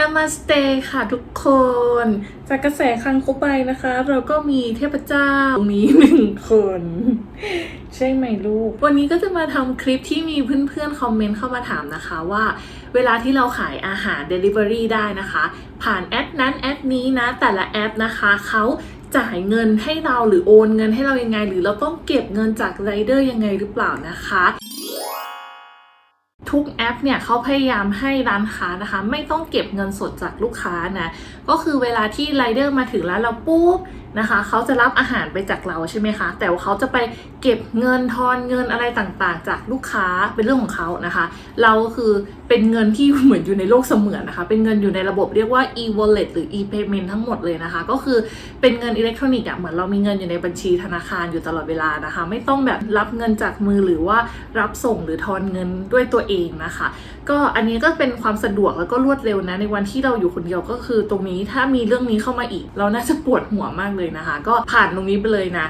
นามาสเตค่ะทุกคน จากกระแสคังคบไปนะคะ เราก็มีเทพเจ้าตรงนี้หนึ่งคน ใช่ไหมลูก วันนี้ก็จะมาทำคลิปที่มีเพื่อนๆ คอมเมนต์เข้ามาถามนะคะว่า เวลาที่เราขายอาหาร Delivery ได้นะคะ ผ่านแอปนั้นแอปนี้นะ แต่ละแอปนะคะเขาจ่ายเงินให้เราหรือโอนเงินให้เรายังไง หรือเราต้องเก็บเงินจากไรเดอร์ยังไงหรือเปล่านะคะ ทุกแอปเนี่ยเขาพยายามให้ร้านค้านะคะ ไม่ต้องเก็บเงินสดจากลูกค้านะ ก็คือเวลาที่ไรเดอร์มาถึงร้านเราปุ๊บนะคะเขาจะรับอาหารไปจากเราใช่ไหมคะ แต่ว่าเขาจะไปเก็บเงินทอนเงินอะไรต่างๆ จากลูกค้าเป็นเรื่องของเขานะคะ เราคือเป็นเงินที่เหมือนอยู่ในโลกเสมือนนะคะ เป็นเงินอยู่ในระบบเรียกว่า e-wallet หรือ e-payment ทั้งหมดเลยนะคะ ก็คือเป็นเงินอิเล็กทรอนิกส์อะเหมือนเรามีเงินอยู่ในบัญชีธนาคารอยู่ตลอดเวลานะคะ ไม่ต้องแบบรับเงินจากมือหรือว่ารับส่งหรือทอนเงินด้วยตัวเองนะคะ ก็อันนี้ก็เป็นความสะดวกแล้วก็รวดเร็วนะในวันที่เราอยู่คนเดียวก็คือ ตรงนี้ถ้ามีเรื่องนี้เข้ามาอีก เราน่าจะปวดหัวมากเลยนะคะ ก็ผ่านตรงนี้ไปเลยนะ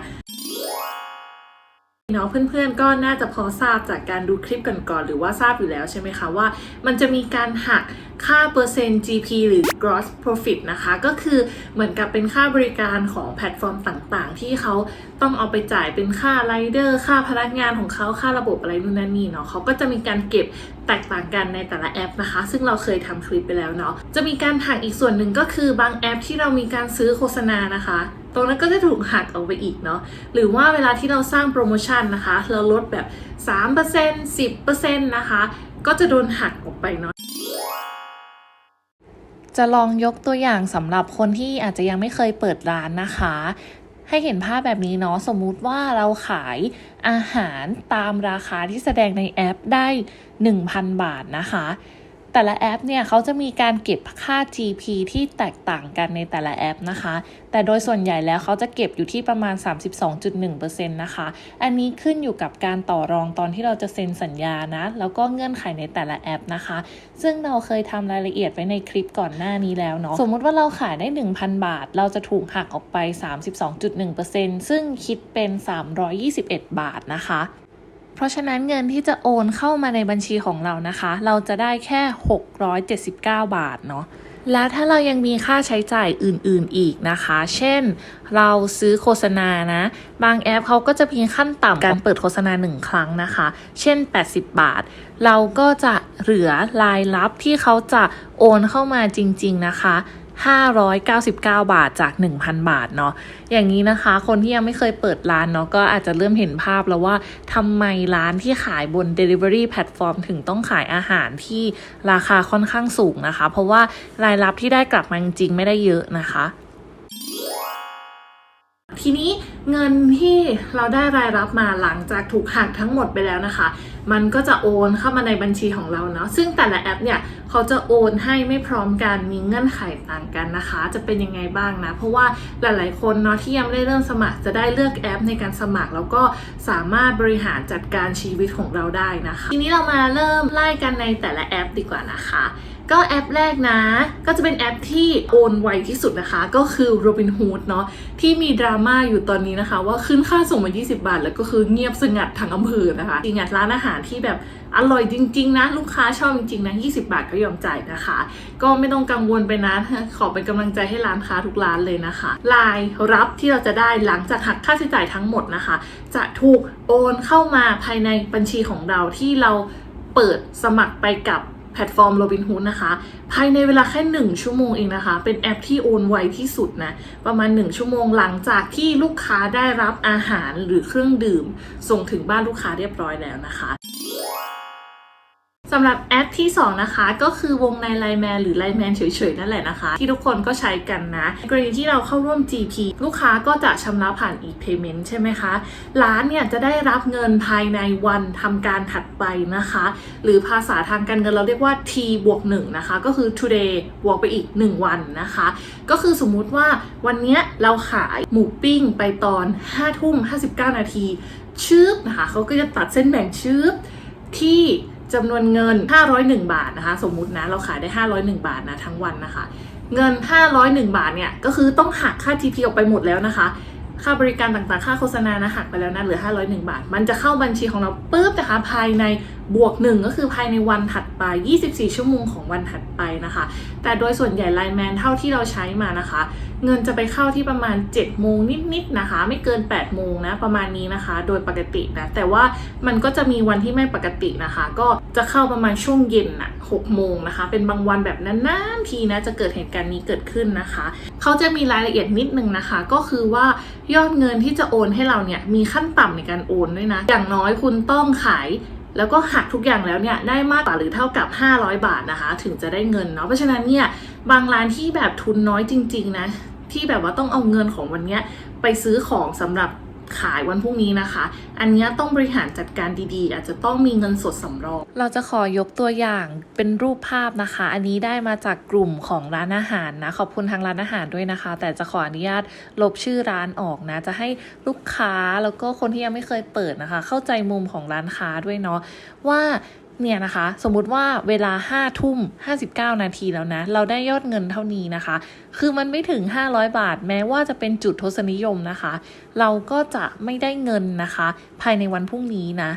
เนาะเพื่อนๆก็น่าจะพอทราบจากการดูคลิปกันก่อนๆหรือว่าทราบอยู่แล้วใช่ไหมคะว่า มันจะมีการหักค่าเปอร์เซ็นต์ GP หรือ gross profit นะคะ ก็คือเหมือนกับเป็นค่าบริการของแพลตฟอร์มต่างๆ ที่เขาต้องเอาไปจ่ายเป็นค่าไรเดอร์ค่าพนักงานของเขาค่าระบบอะไรนู่นนั่นนี่เนาะเขาก็จะมีการเก็บแตกต่างกันในแต่ละแอปนะคะ ซึ่งเราเคยทำคลิปไปแล้วเนาะจะมีการหักอีกส่วนหนึ่งก็คือบางแอปที่เรามีการซื้อโฆษณานะคะ ตรงนั้นก็จะถูกหักออกไปอีกเนาะหรือว่าเวลาที่เราสร้างโปรโมชั่นนะคะ เราลดแบบ 3% 10%นะคะ ก็จะโดนหักออกไปเนาะจะลองยกตัวอย่างสำหรับคนที่อาจจะยังไม่เคยเปิดร้านนะคะ ให้เห็นภาพแบบนี้เนาะสมมุติว่าเราขายอาหารตามราคาที่แสดงในแอปได้ 1,000 บาทนะคะ แต่ละแอปเนี่ยเขาจะมีการเก็บค่า GP ที่แตกต่างกันในแต่ละแอปนะคะ แต่โดยส่วนใหญ่แล้วเขาจะเก็บอยู่ที่ประมาณ 32.1%นะคะ อันนี้ขึ้นอยู่กับการต่อรองตอนที่เราจะเซ็นสัญญานะ แล้วก็เงื่อนไขในแต่ละแอปนะคะ ซึ่งเราเคยทำรายละเอียดไว้ในคลิปก่อนหน้านี้แล้วเนาะ สมมุติว่าเราขายได้ 1,000 บาท เราจะถูกหักออกไป 32.1%ซึ่งคิดเป็น 321 บาทนะคะ เพราะฉะนั้นเงินที่จะโอนเข้ามาในบัญชีของเรานะคะ เราจะได้แค่ 679 บาทเนาะแล้วถ้าเรายังมีค่าใช้จ่ายอื่นๆอีกนะคะ เช่น เราซื้อโฆษณานะ บางแอปเขาก็จะมีขั้นต่ำการเปิดโฆษณา 1 ครั้งนะคะ เช่น 80 บาท เราก็จะเหลือรายรับที่เขาจะโอนเข้ามาจริง ๆ นะคะ 599 บาทจาก 1,000 บาทเนาะอย่างนี้นะคะ คนที่ยังไม่เคยเปิดร้านเนาะก็อาจจะเริ่มเห็นภาพแล้วว่าทำไมร้านที่ขายบน Delivery Platform ถึงต้องขายอาหารที่ราคาค่อนข้างสูงนะคะ เพราะว่ารายรับที่ได้กลับมาจริงไม่ได้เยอะนะคะทีนี้เงินที่เราได้รายรับมาหลังจากถูกหักทั้งหมดไปแล้วนะคะ มันก็จะโอนเข้ามาในบัญชีของเราเนาะซึ่งแต่ละแอปเนี่ยเขาจะโอนให้ไม่พร้อมกันมีเงื่อนไขต่างกันนะคะ จะเป็นยังไงบ้างนะ เพราะว่าหลาย ๆ คนเนาะที่ยังไม่ได้เริ่มสมัครจะได้เลือกแอปในการสมัคร แล้วก็สามารถบริหารจัดการชีวิตของเราได้นะคะ ทีนี้เรามาเริ่มไล่กันในแต่ละแอปดีกว่านะคะ ก็แอปแรกนะ ก็จะเป็นแอปที่โอนไวที่สุดนะคะ ก็คือ Robinhood เนาะที่มีดราม่าอยู่ตอนนี้นะคะ ว่าขึ้นค่าส่งมา 20 บาท แล้วก็คือเงียบสงัดทั้งอำเภอนะคะจริงๆร้านอาหารที่แบบอร่อยจริง ๆ นะ ลูกค้าชอบจริง ๆ นะ 20 บาทก็ยอมจ่ายนะคะ ก็ไม่ต้องกังวลไปนะ ขอเป็นกำลังใจให้ร้านค้าทุกร้านเลยนะคะรายรับที่เราจะได้หลังจากหักค่าใช้จ่ายทั้งหมดนะคะ จะถูกโอนเข้ามาภายในบัญชีของเราที่เราเปิดสมัครไปกับ แพลตฟอร์ม Robinhood นะคะ ภายในเวลาแค่ 1 ชั่วโมงเองนะคะ เป็นแอปที่โอนไวที่สุดนะ ประมาณ 1 ชั่วโมงหลังจากที่ลูกค้าได้รับอาหารหรือเครื่องดื่ม ส่งถึงบ้านลูกค้าเรียบร้อยแล้วนะคะ สำหรับแอปที่ 2 นะคะ ก็คือวงในไลแมนหรือไลแมนเฉยๆ นั่นแหละนะคะ ที่ทุกคนก็ใช้กันนะ กรณีที่เราเข้าร่วม GP ลูกค้าก็จะชำระผ่าน e-payment ใช่ไหมคะ ร้านเนี่ยจะได้รับเงินภายในวันทำการถัดไปนะคะ หรือภาษาทางการเงินเราเรียกว่า t บวก1นะคะ ก็คือ today บวกไปอีก 1 วันนะคะ ก็คือสมมุติว่าวันเนี้ยเราขายหมูปิ้งไปตอน5ทุ่ม59 นาทีชืบนะคะเขาก็จะตัดเส้นแบ่งชืบที่ จำนวนเงิน 501 บาทนะคะ สมมุตินะเราขายได้ 501 บาทนะทั้งวันนะคะ เงิน 501 บาทเนี่ยก็คือต้องหักค่า TP ออกไปหมดแล้วนะคะ ค่าบริการต่างๆ ค่าโฆษณานะหักไปแล้วนะเหลือ 501 บาท มันจะเข้าบัญชีของเราปุ๊บนะคะภายใน บวกหนึ่งก็คือภายในวันถัดไป 24 ชั่วโมงของวันถัดไปนะคะ แต่โดยส่วนใหญ่ไลน์แมนเท่าที่เราใช้มานะคะ เงินจะไปเข้าที่ประมาณ 7 โมงนิดๆนะคะ ไม่เกิน 8 โมงนะประมาณนี้นะคะ โดยปกตินะ แต่ว่ามันก็จะมีวันที่ไม่ปกตินะคะ ก็จะเข้าประมาณช่วงเย็นอะ6โมงนะคะ เป็นบางวันแบบนานๆทีนะจะเกิดเหตุการณ์นี้เกิดขึ้นนะคะ เขาจะมีรายละเอียดนิดนึงนะคะ ก็คือว่ายอดเงินที่จะโอนให้เราเนี่ยมีขั้นต่ำในการโอนด้วยนะ อย่างน้อยคุณต้องขาย แล้วก็หักทุกอย่างแล้วเนี่ยได้มากกว่าหรือเท่ากับ 500 บาทนะคะ ถึงจะได้เงินเนาะเพราะฉะนั้นเนี่ยบางร้านที่แบบทุนน้อยจริง ๆ นะ ที่แบบว่าต้องเอาเงินของวันเนี้ยไปซื้อของสำหรับ ขายวันพรุ่งนี้นะคะ อันนี้ต้องบริหารจัดการดีๆ อาจจะต้องมีเงินสดสำรอง เราจะขอยกตัวอย่างเป็นรูปภาพนะคะ อันนี้ได้มาจากกลุ่มของร้านอาหารนะ ขอบคุณทางร้านอาหารด้วยนะคะ แต่จะขออนุญาตลบชื่อร้านออกนะ จะให้ลูกค้าแล้วก็คนที่ยังไม่เคยเปิดนะคะ เข้าใจมุมของร้านค้าด้วยเนาะว่า เนี่ยนะคะ สมมุติว่าเวลา5ทุ่ม59 นาทีแล้วนะ เราได้ยอดเงินเท่านี้นะคะ คือมันไม่ถึง 500 บาท แม้ว่าจะเป็นจุดทศนิยมนะคะ เราก็จะไม่ได้เงินนะคะ ภายในวันพรุ่งนี้นะ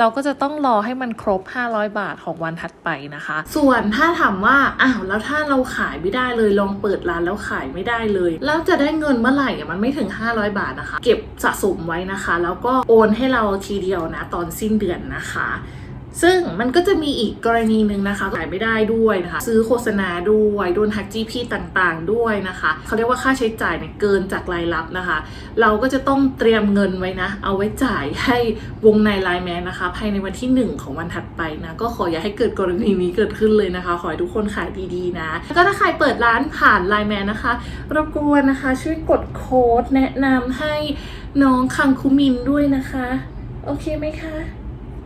เราก็จะต้องรอให้มันครบ 500 บาทของวันถัดไปนะคะ ส่วนถ้าถามว่า อ้าว แล้วถ้าเราขายไม่ได้เลย ลองเปิดร้านแล้วขายไม่ได้เลย แล้วจะได้เงินเมื่อไหร่ มันไม่ถึง 500 บาทนะคะ เก็บสะสมไว้นะคะ แล้วก็โอนให้เราทีเดียวนะ ตอนสิ้นเดือนนะคะ ซึ่งมันก็จะมีอีกกรณีหนึ่งนะคะขายไม่ได้ด้วยนะคะ ซื้อโฆษณาด้วยโดนหัก GP ต่างๆ ด้วยนะคะเขาเรียกว่าค่าใช้จ่ายเนี่ยเกินจากรายรับนะคะ เราก็จะต้องเตรียมเงินไว้นะ เอาไว้จ่ายให้วงในไลน์แมนนะคะ ภายในวันที่ 1 ของวันถัดไปนะ ก็ขออย่าให้เกิดกรณีนี้เกิดขึ้นเลยนะคะ ขอให้ทุกคนขายดีๆนะ แล้วก็ถ้าใครเปิดร้านผ่านไลน์แมนนะคะรบกวนนะคะช่วยกดโค้ดแนะนำให้น้องคังคุมินด้วยนะคะ โอเคไหมคะ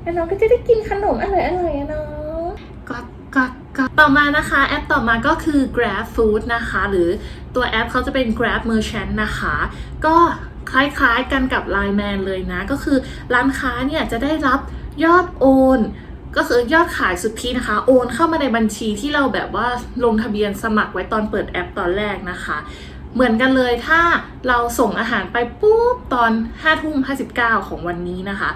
แล้วน้องก็จะได้กินขนมอร่อยๆอะเนาะก็ก็ก็ต่อมานะคะแอปต่อมาก็คือ Grab Food นะคะ หรือตัวแอปเขาจะเป็น Grab Merchant นะคะ ก็คล้ายๆกันกับ Line Man เลยนะ ก็คือร้านค้าเนี่ยจะได้รับยอดโอนก็คือยอดขายสุทธินะคะ โอนเข้ามาในบัญชีที่เราแบบว่าลงทะเบียนสมัครไว้ตอนเปิดแอปตอนแรกนะคะ เหมือนกันเลยถ้าเราส่งอาหารไปปุ๊บตอน5ทุ่ม59 ของวันนี้นะคะ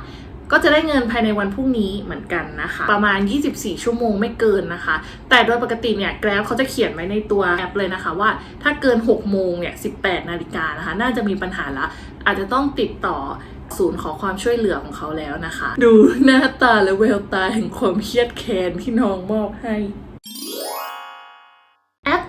ก็จะได้เงินภายในวันพรุ่งนี้เหมือนกันนะคะ ประมาณ 24 ชั่วโมงไม่เกินนะคะ แต่โดยปกติเนี่ยแกร็บเขาจะเขียนไว้ในตัวแอปเลยนะคะว่าถ้าเกิน 6 โมงเนี่ย18 นาฬิกานะคะ น่าจะมีปัญหาละ อาจจะต้องติดต่อศูนย์ขอความช่วยเหลือของเขาแล้วนะคะ ดูหน้าตาและแววตาแห่งความเครียดแค้นที่น้องมอบให้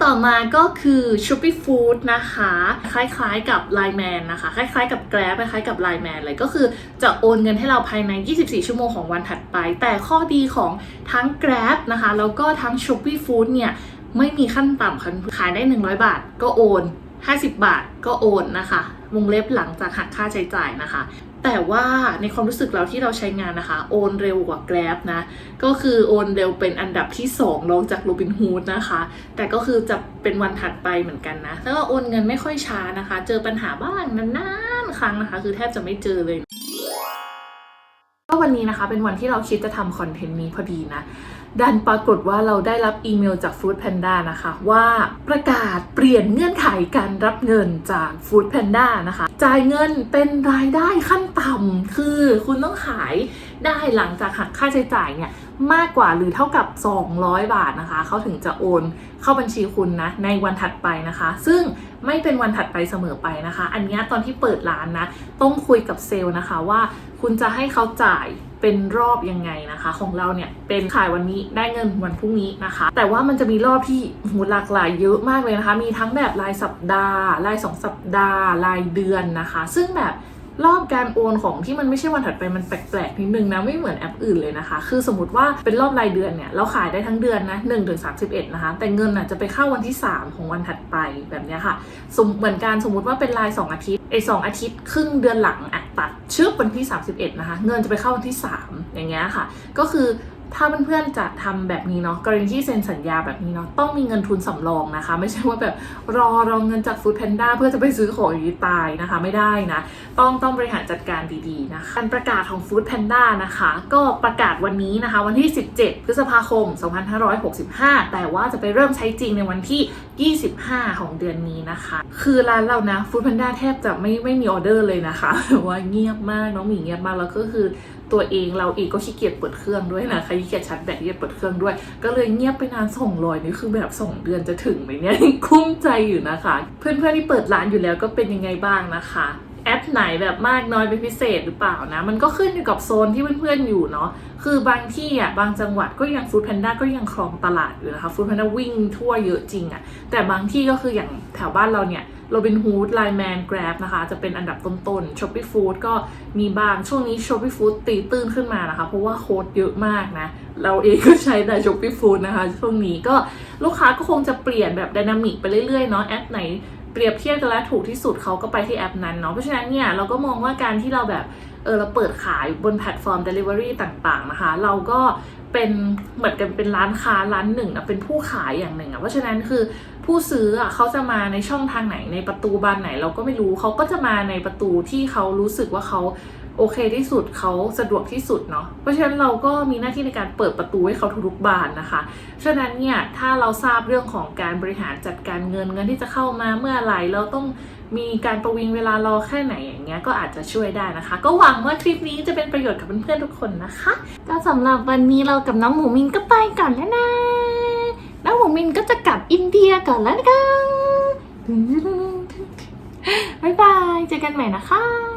ต่อมาก็คือ Shopee Food นะคะ คล้ายๆกับ Line Man นะคะ คล้ายๆกับ Grab คล้ายๆกับ Line Man เลยก็คือจะโอนเงินให้เราภายใน 24 ชั่วโมงของวันถัดไป แต่ข้อดีของทั้ง Grab นะคะ แล้วก็ทั้ง Shopee Food เนี่ย ไม่มีขั้นต่ำค่ะขายได้ 100 บาทก็โอน 50 บาทก็โอนนะคะ วงเล็บหลังจากหักค่าใช้จ่ายนะคะ แต่ว่าในความรู้สึกเราที่เราใช้งานนะคะ โอนเร็วกว่า Grab นะ ก็คือโอนเร็วเป็นอันดับที่ 2 รองจาก Robinhood นะคะ แต่ก็คือจะเป็นวันถัดไปเหมือนกันนะ แล้วก็โอนเงินไม่ค่อยช้านะคะ เจอปัญหาบ้างนานๆครั้งนะคะ คือแทบจะไม่เจอเลย วันนี้นะคะ เป็นวันที่เราคิดจะทำคอนเทนต์นี้พอดีนะ ดันปรากฏว่าเราได้รับอีเมลจาก Food Panda นะคะ ว่าประกาศเปลี่ยนเงื่อนไขการรับเงินจาก Food Panda นะคะ จ่ายเงินเป็นรายได้ขั้นต่ำคือคุณต้องขาย ได้หลังจากหักค่าใช้จ่ายเนี่ยมากกว่าหรือเท่ากับ 200 บาทนะคะ เขาถึงจะโอนเข้าบัญชีคุณนะในวันถัดไปนะคะ ซึ่งไม่เป็นวันถัดไปเสมอไปนะคะ อันนี้ตอนที่เปิดร้านนะ ต้องคุยกับเซลล์นะคะว่าคุณจะให้เขาจ่ายเป็นรอบยังไงนะคะ ของเราเนี่ยเป็นขายวันนี้ได้เงินวันพรุ่งนี้นะคะ แต่ว่ามันจะมีรอบที่โหหลากหลายเยอะมากเลยนะคะ มีทั้งแบบรายสัปดาห์รายสองสัปดาห์รายเดือนนะคะ ซึ่งแบบ รอบการโอนของที่มันไม่ใช่วันถัดไปมันแปลกๆนิดนึงนะไม่เหมือนแอปอื่นเลยนะคะ คือสมมติว่าเป็นรอบรายเดือนเนี่ยเราขายได้ทั้งเดือนนะหนึ่งถึง31นะคะ แต่เงินน่ะจะไปเข้าวันที่ 3 ของวันถัดไปแบบเนี้ยค่ะสมเหมือนการสมมติว่าเป็นราย 2 อาทิตย์ไอ้สอาทิตย์ครึ่งเดือนหลังอะตัดชึบวันที่ 31นะคะเงินจะไปเข้าวันที่ 3 อย่างเงี้ยค่ะ ก็คือ ถ้าเพื่อนๆจะทำแบบนี้เนาะกรณีที่เซ็นสัญญาแบบนี้เนาะต้องมีเงินทุนสำรองนะคะ ไม่ใช่ว่าแบบรอรองเงินจากฟู้ดแพนด้าเพื่อจะไปซื้อของอยู่ตายนะคะ ไม่ได้นะ ต้องต้องบริหารจัดการดีๆนะคะการประกาศของ Food Panda นะคะ ก็ประกาศวันนี้นะคะ วันที่ 17 พฤษภาคม 2565 แต่ว่าจะไปเริ่มใช้จริงในวันที่ 25 ของเดือนนี้นะคะ คือร้านเรานะ Food Panda แทบจะไม่ไม่มีออเดอร์เลยนะคะว่าเงียบมากน้องหมีเงียบมากแล้วก็คือ ตัวเองเราเองก็ขี้เกียจเปิดเครื่องด้วยนะใครขี้เกียจชาร์จแบตขี้เกียจเปิดเครื่องด้วย ก็เลยเงียบไปนานส่งรอยนี่คือแบบสองเดือนจะถึงไหมเนี่ยคุ้มใจอยู่นะคะ เพื่อนๆที่เปิดร้านอยู่แล้วก็เป็นยังไงบ้างนะคะแอปไหนแบบมากน้อยเป็นพิเศษหรือเปล่านะ มันก็ขึ้นอยู่กับโซนที่เพื่อนๆอยู่เนาะคือบางที่อะบางจังหวัดก็ยังฟู้ดแพนด้าก็ยังครองตลาดอยู่นะคะฟู้ดแพนด้าวิ่งทั่วเยอะจริงอะแต่บางที่ก็คืออย่างแถวบ้านเราเนี่ย โรบินฮูดไลแมนแกร็บนะคะ จะเป็นอันดับต้นๆช้อปปี้ฟู้ดก็มีบ้างช่วงนี้ช้อปปี้ฟู้ดตีตื้นขึ้นมานะคะ เพราะว่าโค้ดเยอะมากนะ เราเองก็ใช้แต่ช้อปปี้ฟู้ดนะคะ ช่วงนี้ก็ลูกค้าก็คงจะเปลี่ยนแบบดินามิกไปเรื่อยๆเนาะแอปไหนเปรียบเทียบกันแล้วถูกที่สุดเขาก็ไปที่แอปนั้นเนาะเพราะฉะนั้นเนี่ยเราก็มองว่าการที่เราแบบ เออเราเปิดขายบนแพลตฟอร์ม Delivery ต่างๆนะคะ เราก็เป็นเหมือนกันเป็นร้านค้าร้านหนึ่งอะเป็นผู้ขายอย่างหนึ่งอะเพราะฉะนั้นคือผู้ซื้ออะเขาจะมาในช่องทางไหนในประตูบานไหนเราก็ไม่รู้เขาก็จะมาในประตูที่เขารู้สึกว่าเขา โอเคที่สุดเขาสะดวกที่สุดเนาะเพราะฉะนั้นเราก็มีหน้าที่ในการเปิดประตูให้เขาทุกๆบานนะคะ ฉะนั้นเนี่ยถ้าเราทราบเรื่องของการบริหารจัดการเงินเงินที่จะเข้ามาเมื่อไหร่เราต้องมีการประวิงเวลารอแค่ไหนอย่างเงี้ยก็อาจจะช่วยได้นะคะ ก็หวังว่าคลิปนี้จะเป็นประโยชน์กับเพื่อนๆทุกคนนะคะ ก็สำหรับวันนี้เรากับน้องหมูมินก็ไปก่อนแล้วนะน้องหมูมินก็จะกลับอินเดียก่อนแล้วนะคะบ๊ายบายเจอกันใหม่นะคะ